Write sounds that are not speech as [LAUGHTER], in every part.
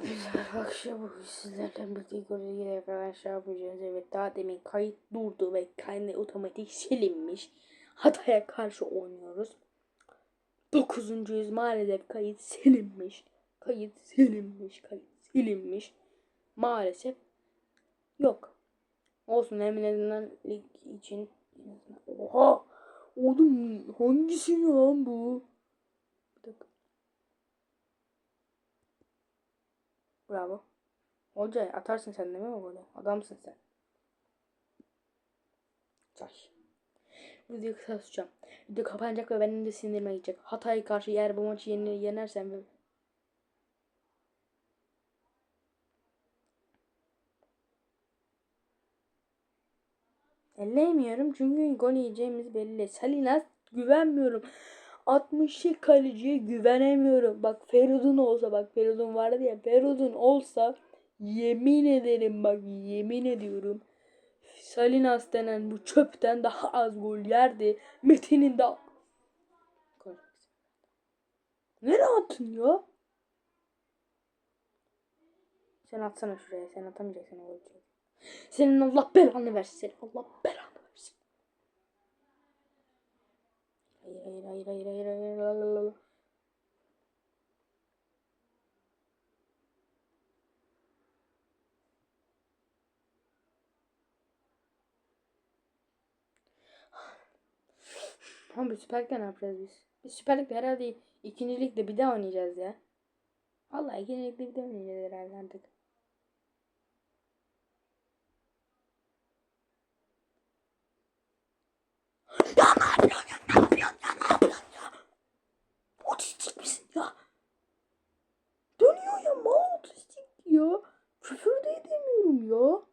Güzel akşam bugün sizlerle birlikte göreceğiz arkadaşlar yapacağız. Evet daha demin kayıt durdu ve kendi otomatik silinmiş. Hataya karşı oynuyoruz. Dokuzuncuyuz maalesef kayıt silinmiş. Kayıt silinmiş. Kayıt silinmiş. Maalesef yok. Olsun en azından lig için. Oha! Oğlum hangisi lan bu? Bir dakika. Bravo. Hoca atarsın sen değil mi golü? Adamsın sen. Çay. Videoyu kısa tutacağım. Video kapanacak ve benim de sinirime gidecek. Hatay'a karşı eğer bu maçı yener, yenersem ve Elleyemiyorum çünkü gol yiyeceğimiz belli. Salinas güvenmiyorum. 60 kaleciye güvenemiyorum. Bak Feridun olsa bak Feridun vardı ya Feridun olsa yemin ederim bak yemin ediyorum. Salinas denen bu çöpten daha az gol yerdi. Metin'in de Nereye attın ya? Sen atsana şuraya. Sen atamayacaksın o golü. Senin Allah belanı versin. Allah belanı versin. Hayır hayır hayır hayır hayır hayır. Abi Süper Lig'de ne yapacağız biz? Biz Süper herhalde ikinci ligde bir daha oynayacağız ya. Vallahi ikinci ligde bir daha oynayacağız herhalde artık. Ya ne yapıyorsun ya? Ne yapıyorsun ya? Ne yapıyorsun ya? Otistik misin ya? Dönüyor ya mal otistik ya. Küfür de edemiyorum ya.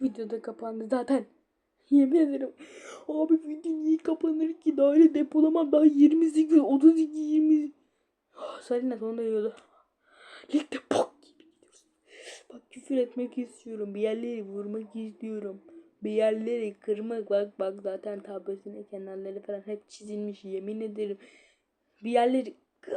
Videoda kapandı zaten. [LAUGHS] Yemin ederim. Abi video niye kapanır ki? Daha öyle depolamam. Daha 28, 32, 20. Ah, Salina sonunda yiyordu. Ligde bok gibi. Bak küfür etmek istiyorum. Bir yerleri vurmak istiyorum. Bir yerleri kırmak. Bak bak zaten tablosuna kenarları falan hep çizilmiş. Yemin ederim. Bir yerleri kır.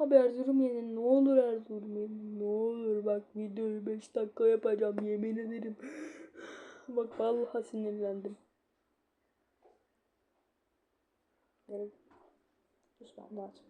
Abi Erzurum yenin ne olur Erzurum yenin ne olur bak videoyu 5 dakika yapacağım yemin ederim. [GASPS] Bak vallahi sinirlendim. Evet. Lütfen lazım.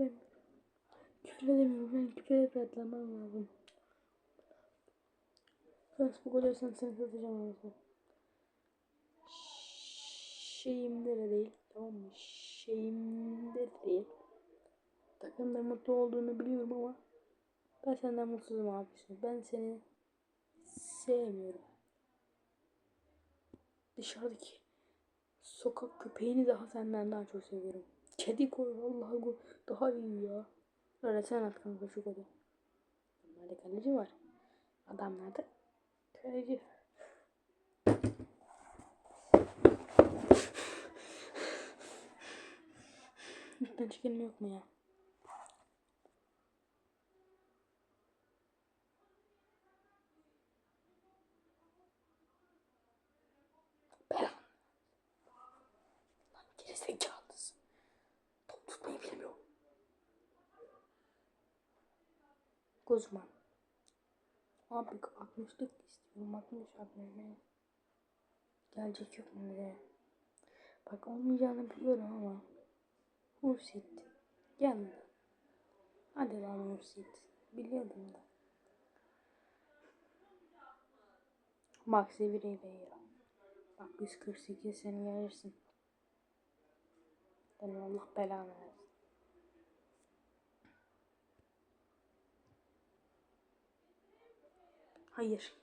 Edemiyorum. Küfür edemiyorum. Ben küfür edip atlamam lazım. Facebook oluyorsan seni satacağım arasında. Şeyimde de değil. Tamam mı? Şeyimde de değil. Takımda mutlu olduğunu biliyorum ama ben senden mutsuzum abi. Ben seni sevmiyorum. Dışarıdaki sokak köpeğini daha senden daha çok seviyorum. Kedi koy vallahi bu daha iyi ya. Öyle sen at kanka şu golü. Normalde kaleci var. Adamlarda kaleci. Lütfen çekelim yok mu ya? O zaman. Abi 60'lık istiyorum. 60 abone. Gelecek yok de? Bak olmayacağını biliyorum ama. Hursit. Gel. Hadi lan Hursit. Biliyordum da. Maxi bir ya. Bak 148 seni gelirsin. Senin Allah belanı versin. Hayır.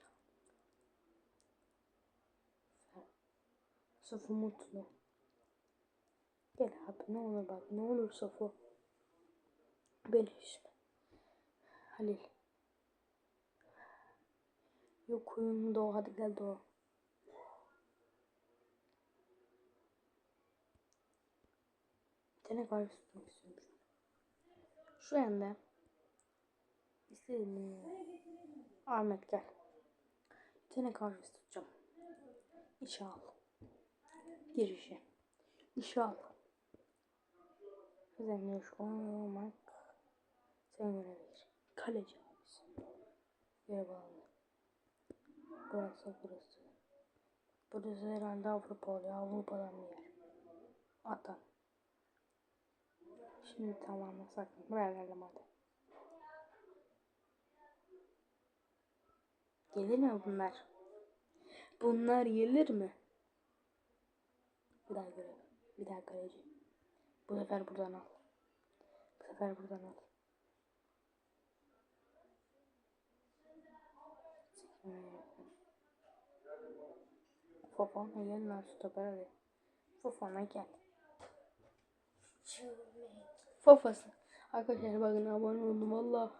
Safo mutlu. Gel abi ne olur bak ne olur Safo. Beni üzme. Halil. Yok oyunu doğu hadi gel doğu. Bir tane karşı tutmak istiyorum. Şu yanda. İstedim. Ahmet gel. Tane karşı tutacağım. İnşallah. Girişi. İnşallah. Düzenli olmak. Sen görebilir. Kaleci abisi. Yere bağlı. Burası burası. Burası herhalde Avrupa oluyor. Avrupa'dan bir yer. Atan. Şimdi tamamlasak mı? Verelim hadi. Gelir mi bunlar? Bunlar gelir mi? Bir daha görelim. Bir daha kaleci. Bu sefer buradan al. Bu sefer buradan al. Fofana gel lan stoper hadi. Fofana gel. Fofası. Arkadaşlar bakın abone oldum valla.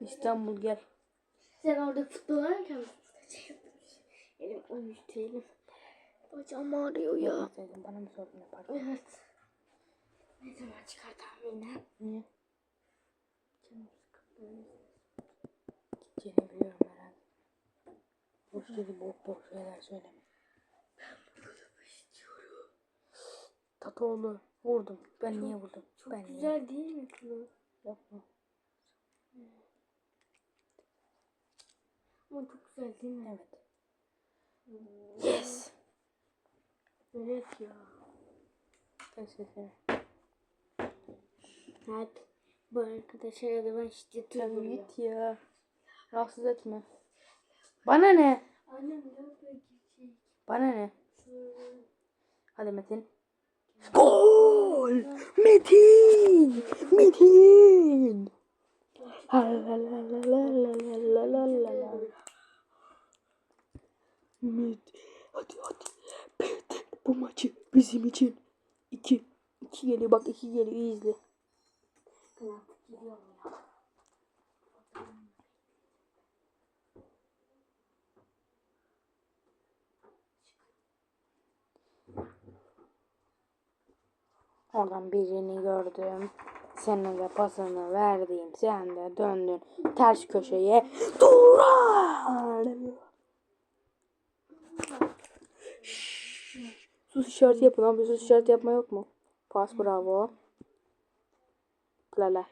İstanbul gel. Sen orada futbol oynarken mi? Elim uymuş değilim. Bacağım ağrıyor ya. Dedim bana mı sordun yapar? Evet. Ne zaman çıkar tahminen? Niye? Gideceğini biliyorum herhalde. Boş dedi boş boş şeyler söyleme. Tatoğlu vurdum. Ben niye vurdum? Çok ben niye? güzel değil mi kulağı? Yapma. Ama çok güzel değil mi? Evet. Yes. Evet ya. Sesini. Evet. Bu arkadaşlara da ben şiddet uyguluyor. git ya. Rahatsız etme. Bana ne? Annem gidecek. Bana ne? Hadi Metin. Gol! Metin! Metin! La la la la la la la la. Met. Hadi hadi. Metin bu maçı bizim için. İki. İki geliyor bak iki geliyor iyi izle. Oradan birini gördüm. Senin de pasını verdim. Sen de döndün ters köşeye. Duran! Sus işareti yapın abi. Sus işareti yapma yok mu? Pas bravo. Lala.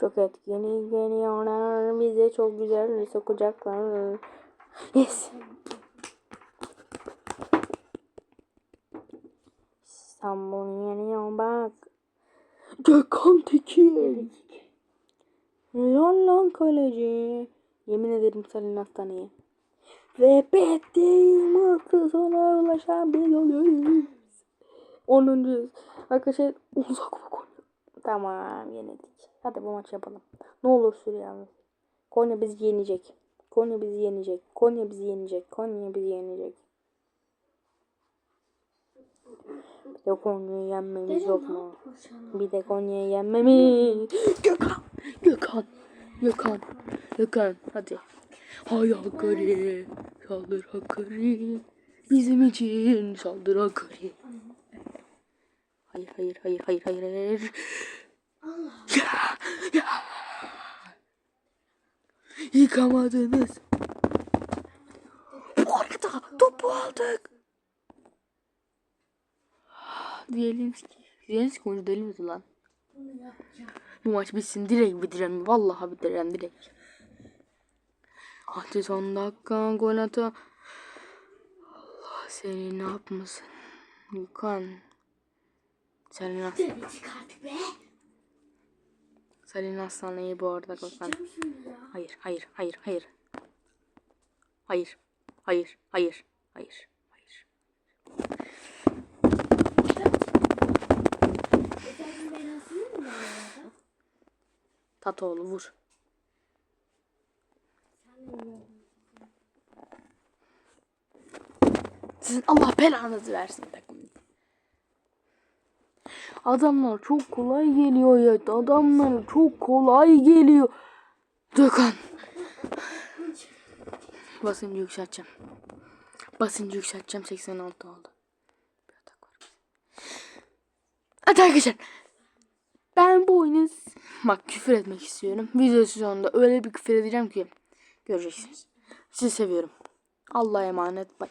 Çok etkili geliyorlar. Bize çok güzel sokacaklar. Yes. İstanbul yeniyor bak. Gökhan Tekin. Lan lan kaleci. Yemin ederim Salin Hastane'ye. Ve bittiğim hızlı sona ulaşan biz oluyoruz. 10. Arkadaşlar uzak bak oynuyor. Tamam yenildik. Hadi bu maçı yapalım. Ne olur süre yalnız. Konya bizi yenecek. Konya bizi yenecek. Konya bizi yenecek. Konya bizi yenecek. Bir de Konya'yı yenmemiz yok mu? Bir de Konya'yı yenmemiz. Gökhan. Gökhan. Gökhan. Gökhan. Hadi. Hay Hakkari. Saldır Hakkari. Bizim için saldır Hakkari. Hayır hayır hayır hayır hayır hayır. Ya, ya. Yıkamadınız. Orada topu aldık. Diyelim ki. Zelenski oyuncu değil miydi lan? Bunu yapacağım. Bu maç bitsin direkt bitireceğim. Vallahi bitireceğim direkt. Hadi son dakika gol ata. Allah seni ne yapmasın. Yukan. Selin, As Seni çıkarttık be. Selin Aslan'la iyi bu arada Gökhan. Şimdi ya. Hayır, hayır, hayır, hayır. Hayır, hayır, hayır, hayır, hayır. Efendim ben asılır mı ya? Tatoğlu vur. Sizin Allah belanızı versin takım. Adamlar çok kolay geliyor ya. Adamlar çok kolay geliyor. Gökhan. Basıncı yükselteceğim. Basıncı yükselteceğim. 86 oldu. Bir atak. Hadi arkadaşlar. Ben bu oyunu bak küfür etmek istiyorum. Video sonunda öyle bir küfür edeceğim ki göreceksiniz. Sizi seviyorum. Allah'a emanet. Bye.